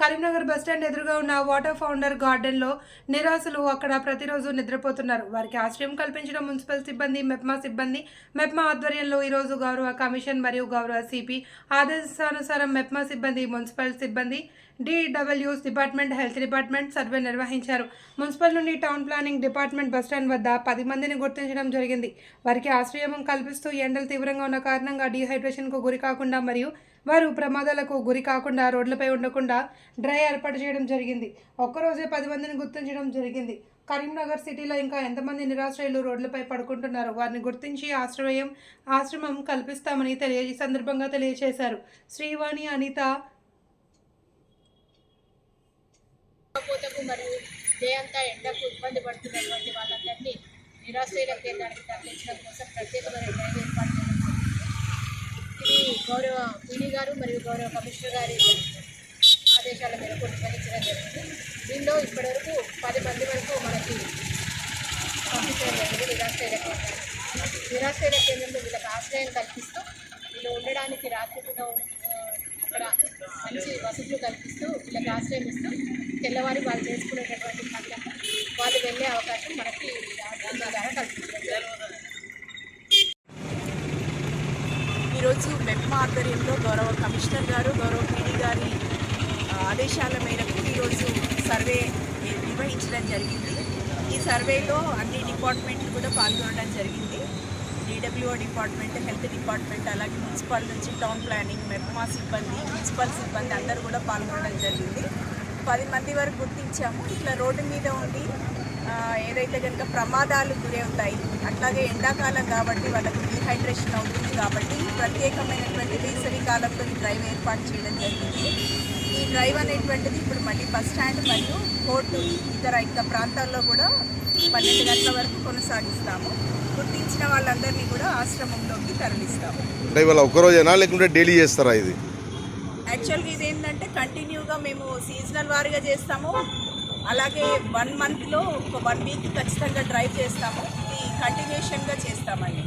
Karimnagar bus stand ఎదురుగా ఉన్న water founder గార్డెన్లో నిరాశలు అక్కడ ప్రతిరోజు నిద్రపోతున్నారు. వారికి ఆశ్రయం కల్పించిన మున్సిపల్ సిబ్బంది మెప్మా సిబ్బంది మెప్మా ఆధ్వర్యంలో ఈరోజు గౌరవ కమిషన్ మరియు గౌరవ సిపి ఆదేశానుసారం మెప్మా సిబ్బంది మున్సిపల్ సిబ్బంది DWS department health department survey నిర్వహించారు. మున్సిపల్ నుండి town planning department bus stand వద్ద పది మందిని గుర్తించడం జరిగింది. వారికి ఆశ్రయం కల్పిస్తూ ఎండలు తీవ్రంగా ఉన్న కారణంగా డీహైడ్రేషన్కు గురి కాకుండా మరియు వారు ప్రమాదాలకు గురి కాకుండా రోడ్లపై ఉండకుండా డ్రై ఏర్పాటు చేయడం జరిగింది. ఒక్కరోజే పది మందిని గుర్తించడం జరిగింది. కరీంనగర్ సిటీలో ఇంకా ఎంతమంది నిరాశ్రయులు రోడ్లపై పడుకుంటున్నారు వారిని గుర్తించి ఆశ్రయం ఆశ్రమం కల్పిస్తామని తెలియ ఈ సందర్భంగా తెలియజేశారు. శ్రీవాణి అనిత మరియు డే అంతా ఎండకు ఇబ్బంది పడుతున్నటువంటి వాళ్ళందరినీ నిరాశ్రయుల కేంద్రానికి తరలించడం కోసం ప్రత్యేకమైన డ్రైవ్ ఏర్పాటు చేయడం ఇది గౌరవ పీడీ గారు మరియు గౌరవ కమిషనర్ గారి ఆదేశాల మేరకు నిర్వహించడం జరిగింది. దీనిలో ఇప్పటివరకు పది మంది వరకు మనకి పంపించడం జరిగింది నిరాశ్రయుల కేంద్రం. నిరాశ్రయుల కేంద్రంలో వీళ్ళకి ఆశ్రయం కల్పిస్తూ వీళ్ళు ఉండడానికి రాత్రి అక్కడ మంచి వసతులు కల్పిస్తూ వీళ్ళకి ఆశ్రయం ఇస్తూ తెల్లవారి వాళ్ళు చేసుకునేటటువంటి పనులకు వాళ్ళు వెళ్ళే అవకాశం మనకి ఆశ్రమం ద్వారా కల్పిస్తుంది. ఈరోజు మెప్మా ఆధ్వర్యంలో గౌరవ కమిషనర్ గారు గౌరవ పీడీ గారి ఆదేశాల మేరకు ఈరోజు సర్వే నిర్వహించడం జరిగింది. ఈ సర్వేలో అన్ని డిపార్ట్మెంట్లు కూడా పాల్గొనడం జరిగింది. డిడబ్ల్యూఓ డిపార్ట్మెంట్ హెల్త్ డిపార్ట్మెంట్ అలాగే మున్సిపల్ నుంచి టౌన్ ప్లానింగ్ మెప్మా సిబ్బంది మున్సిపల్ సిబ్బంది అందరూ కూడా పాల్గొనడం జరిగింది. పది మంది వరకు గుర్తించాము. ఇట్లా రోడ్డు మీద ఉండి ఏదైతే కనుక ప్రమాదాలు గురవుతాయి అట్లాగే ఎండాకాలం కాబట్టి వాళ్ళకు డీహైడ్రేషన్ అవుతుంది కాబట్టి ప్రత్యేకమైనటువంటి వేసవి కాలంలో ఈ డ్రైవ్ ఏర్పాటు చేయడం జరిగింది. ఈ డ్రైవ్ అనేటువంటిది ఇప్పుడు మళ్ళీ బస్ స్టాండ్ మరియు కోర్టు ఇతర ఇంకా ప్రాంతాల్లో కూడా పన్నెండు గంటల వరకు కొనసాగిస్తాము. గుర్తించిన వాళ్ళందరినీ కూడా ఆశ్రమంలోకి తరలిస్తాము. అంటే ఇవాళ ఒక్కరోజేనా లేకుంటే డైలీ చేస్తారా ఇది? యాక్చువల్గా ఇది ఏంటంటే కంటిన్యూగా మేము సీజనల్ వారీగా చేస్తాము. అలాగే వన్ మంత్లో ఒక వన్ వీక్ ఖచ్చితంగా డ్రైవ్ చేస్తాము. ఇది కంటిన్యూషన్గా చేస్తామండి.